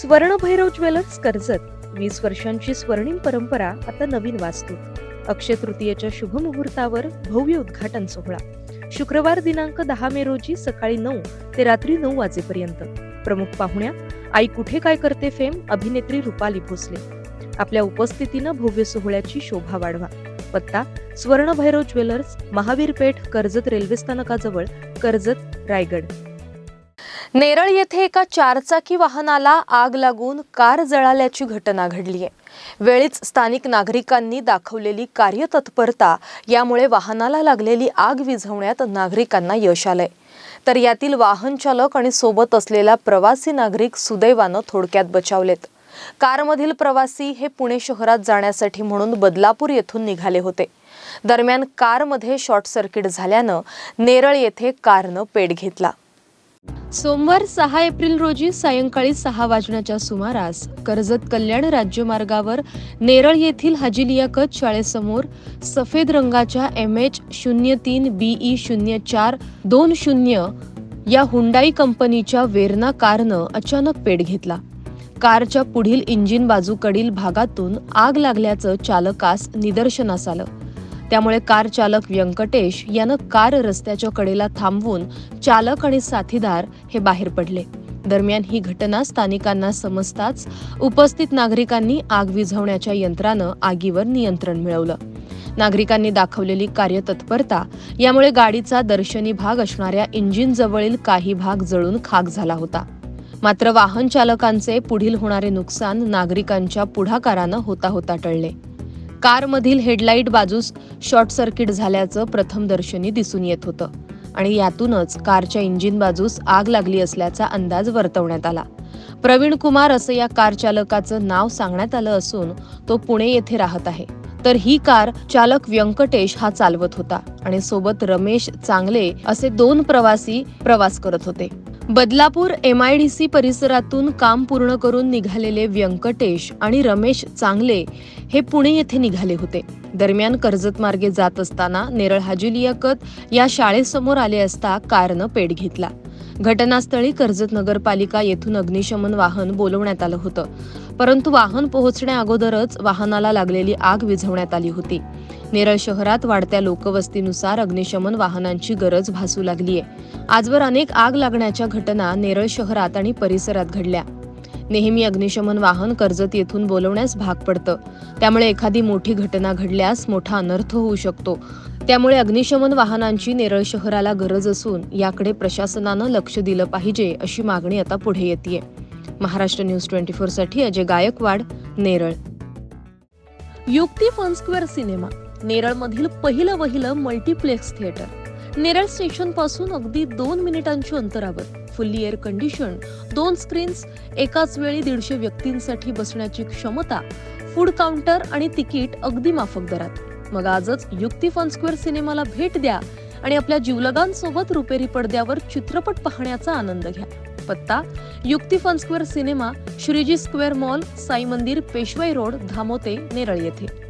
स्वर्णभैरव jewellers Karjat वीस वर्षांची स्वर्णिम परंपरा आता नवीन वास्तू. अक्षय तृतीयेच्या शुभ मुहूर्तावर भव्य उद्घाटन सोहळा. शुक्रवार दिनांक दहा मे रोजी सकाळी नऊ ते रात्री नऊ वाजेपर्यंत. प्रमुख पाहुण्या आई कुठे काय करते फेम? अभिनेत्री रुपाली भोसले. आपल्या उपस्थितीनं भव्य सोहळ्याची शोभा वाढवा. पत्ता स्वर्णभैरव ज्वेलर्स महावीर पेठ कर्जत रेल्वे स्थानकाजवळ कर्जत रायगड. नेरळ येथे एका चारचाकी वाहनाला आग लागून कार जळाल्याची घटना घडली आहे वेळीच स्थानिक नागरिकांनी दाखवलेली कार्यतत्परता यामुळे वाहनाला लागलेली आग विझवण्यात नागरिकांना यश आलंय. तर यातील वाहन चालक आणि सोबत असलेला प्रवासी नागरिक सुदैवानं थोडक्यात बचावलेत. कारमधील प्रवासी हे पुणे शहरात जाण्यासाठी म्हणून बदलापूर येथून निघाले होते. दरम्यान कारमध्ये शॉर्ट सर्किट झाल्यानं नेरळ येथे कारनं पेट घेतला. सोमवार सहा एप्रिल रोजी सायंकाळी सहा वाजण्याच्या सुमारास कर्जत कल्याण राज्यमार्गावर नेरळ येथील हजिलियाकत शाळेसमोर सफेद रंगाच्या एम एच शून्य तीन बीई शून्य चार दोन शून्य या हुंडाई कंपनीच्या वेर्ना कारनं अचानक पेट घेतला. कारच्या पुढील इंजिन बाजूकडील भागातून आग लागल्याचं चालकास निदर्शनास आलं. त्यामुळे कार चालक व्यंकटेश यानं कार रस्त्याच्या कडेला थांबवून चालक आणि साथीदार हे बाहेर पडले. दरम्यान ही घटना स्थानिकांना समजताच उपस्थित नागरिकांनी आग विझवण्याच्या यंत्रानं आगीवर नियंत्रण मिळवलं. नागरिकांनी दाखवलेली कार्यतत्परता यामुळे गाडीचा दर्शनी भाग असणाऱ्या इंजिन जवळील काही भाग जळून खाक झाला होता. मात्र वाहन चालकांचे पुढील होणारे नुकसान नागरिकांच्या पुढाकारानं होता होता टळले. कारमधील हेडलाईट बाजूस शॉर्ट सर्किट झाल्याचं प्रथमदर्शनी दिसून येत होतं. आणि यातूनच कारच्या इंजिन बाजूस आग लागली असल्याचा अंदाज वर्तवण्यात आला. प्रवीण कुमार असं या कार चालकाचं नाव सांगण्यात आलं असून तो पुणे येथे राहत आहे. तर ही कार चालक व्यंकटेश हा चालवत होता आणि सोबत रमेश चांगले असे दोन प्रवासी प्रवास करत होते. बदलापूर एमआयडीसी परिसरातून काम पूर्ण करून निघालेले व्यंकटेश आणि रमेश चांगले हे पुणे येथे निघाले होते. दरम्यान कर्जत मार्गे जात असताना नेरळ हाजी लियाकत या शाळेसमोर आले असता कारनं पेट घेतला. घटनास्थळी कर्जत नगरपालिका येथून अग्निशमन वाहन बोलवण्यात आलं होतं. परंतु वाहन पोहोचण्या अगोदरच वाहनाला लागलेली आग विझवण्यात आली होती. नेरळ शहरात वाढत्या लोकवस्तीनुसार अग्निशमन वाहनांची गरज भासू लागली आहे आजवर अनेक आग लागण्याच्या घटना नेरळ शहरात आणि परिसरात घडल्या. नेहमी अग्निशमन वाहन कर्जत येथून बोलवण्यास भाग पडतं. त्यामुळे एखादी मोठी घटना घडल्यास मोठा अनर्थ होऊ शकतो. त्यामुळे अग्निशमन वाहनांची नेरळ शहराला गरज असून याकडे प्रशासनानं लक्ष दिलं पाहिजे अशी मागणी आता पुढे येते महाराष्ट्र न्यूज ट्वेंटी फोरसाठी Ajay Gaikwad Neral. Yukti fun square cinema नेरळमधील पहिलं वहिलं मल्टिप्लेक्स थिएटर. नेरळ स्टेशनपासून अगदी दोन मिनिटांच्या अंतरावर. फुल्ली एअर कंडिशन दोन स्क्रीन्स एकाच वेळी दीडशे व्यक्तींसाठी बसण्याची क्षमता फूड काउंटर आणि तिकीट अगदी माफक दरात. मग आजच युक्ती फन स्क्वेअर सिनेमाला भेट द्या आणि आपल्या जीवलगांसोबत रुपेरी पडद्यावर चित्रपट पाहण्याचा आनंद घ्या. पत्ता Yukti fun square cinema Shreeji square mall Sai Mandir Peshwai road धामोते Neral येथे.